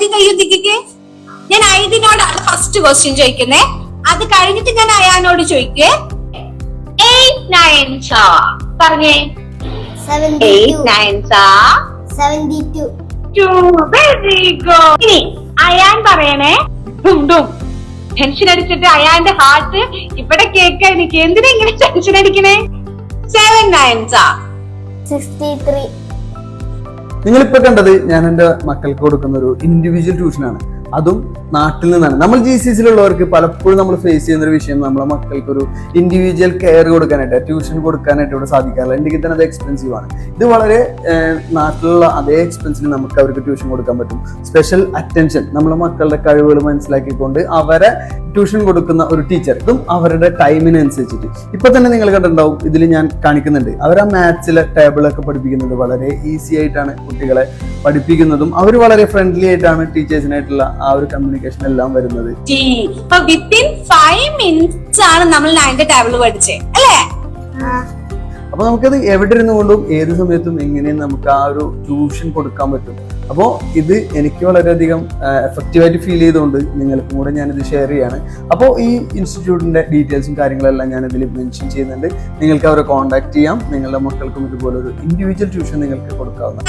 ആദ്യം കയ്യൊന്നിക്ക് ഞാൻ ഐദിനോടാണ് first question ചോദിക്കുന്നേ. അത് കഴിഞ്ഞിട്ട് ഞാൻ അയാനോട് ചോദിക്കേ. എയ്റ്റ് നയൻ സാ പറഞ്ഞേ. സെവന്റി എയ്റ്റ് നയൻ സാ seventy two two very good ഇനി അയാൻ പറയണേ. ഡും ഡും ടെൻഷൻ അടിച്ചിട്ട് അയാന്റെ ഹാർട്ട് ഇവിടെ കേക്ക് എനിക്ക് എന്തിനാ ഇങ്ങനെ ടെൻഷൻ അടിക്കണേ? സെവൻ നയൻ സാ സിക്സ്റ്റി ത്രീ നിങ്ങളിപ്പോ കണ്ടത് ഞാൻ എന്റെ മക്കൾക്ക് കൊടുക്കുന്ന ഒരു ഇൻഡിവിജ്വൽ ട്യൂഷനാണ് അതും നാട്ടിൽ നിന്നാണ്. നമ്മൾ ജി സി സിയിലുള്ളവർക്ക് പലപ്പോഴും നമ്മൾ ഫേസ് ചെയ്യുന്ന ഒരു വിഷയം നമ്മളെ മക്കൾക്ക് ഒരു ഇൻഡിവിജ്വൽ കെയർ കൊടുക്കാനായിട്ട് ട്യൂഷൻ കൊടുക്കാനായിട്ട് ഇവിടെ സാധിക്കാറില്ല. ഉണ്ടെങ്കിൽ തന്നെ അത് എക്സ്പെൻസീവ് ആണ്. ഇത് വളരെ നാട്ടിലുള്ള അതേ എക്സ്പെൻസിന് നമുക്ക് അവർക്ക് ട്യൂഷൻ കൊടുക്കാൻ പറ്റും. സ്പെഷ്യൽ അറ്റൻഷൻ നമ്മളെ മക്കളുടെ കഴിവുകൾ മനസ്സിലാക്കിക്കൊണ്ട് അവരെ ട്യൂഷൻ കൊടുക്കുന്ന ഒരു ടീച്ചർ ഇതും അവരുടെ ടൈമിനനുസരിച്ചിട്ട് ഇപ്പൊ തന്നെ നിങ്ങൾ കണ്ടിട്ടുണ്ടാവും ഇതിൽ ഞാൻ കാണിക്കുന്നുണ്ട്. അവർ ആ മാത്സിലെ ടേബിളൊക്കെ പഠിപ്പിക്കുന്നത് വളരെ ഈസി ആയിട്ടാണ് കുട്ടികളെ പഠിപ്പിക്കുന്നതും അവർ വളരെ ഫ്രണ്ട്ലി ആയിട്ടാണ് ടീച്ചേഴ്സിനായിട്ടുള്ള ആ ഒരു കമ്മ്യൂണിക്കേഷൻ എല്ലാം വരുന്നത്. ഇപ്പൊ വിത്തിൻ ഫൈവ് മിനിറ്റ്സ് ആണ് നമ്മൾ നയൻത് ടേബിൾ പഠിച്ചേ അല്ലേ? അപ്പൊ നമുക്കത് എവിടെ ഇരുന്നുകൊണ്ടും ഏത് സമയത്തും എങ്ങനെയും നമുക്ക് ആ ഒരു ട്യൂഷൻ കൊടുക്കാൻ പറ്റും. അപ്പോൾ ഇത് എനിക്ക് വളരെയധികം എഫക്റ്റീവായിട്ട് ഫീൽ ചെയ്തുകൊണ്ട് നിങ്ങൾക്കും കൂടെ ഞാനിത് ഷെയർ ചെയ്യാണ്. അപ്പോൾ ഈ ഇൻസ്റ്റിറ്റ്യൂട്ടിന്റെ ഡീറ്റെയിൽസും കാര്യങ്ങളെല്ലാം ഞാൻ ഇതിൽ മെൻഷൻ ചെയ്യുന്നുണ്ട്. നിങ്ങൾക്ക് അവരെ കോൺടാക്ട് ചെയ്യാം. നിങ്ങളുടെ മക്കൾക്കും ഇതുപോലെ ഒരു ഇൻഡിവിജ്വൽ ട്യൂഷൻ നിങ്ങൾക്ക് കൊടുക്കാവുന്ന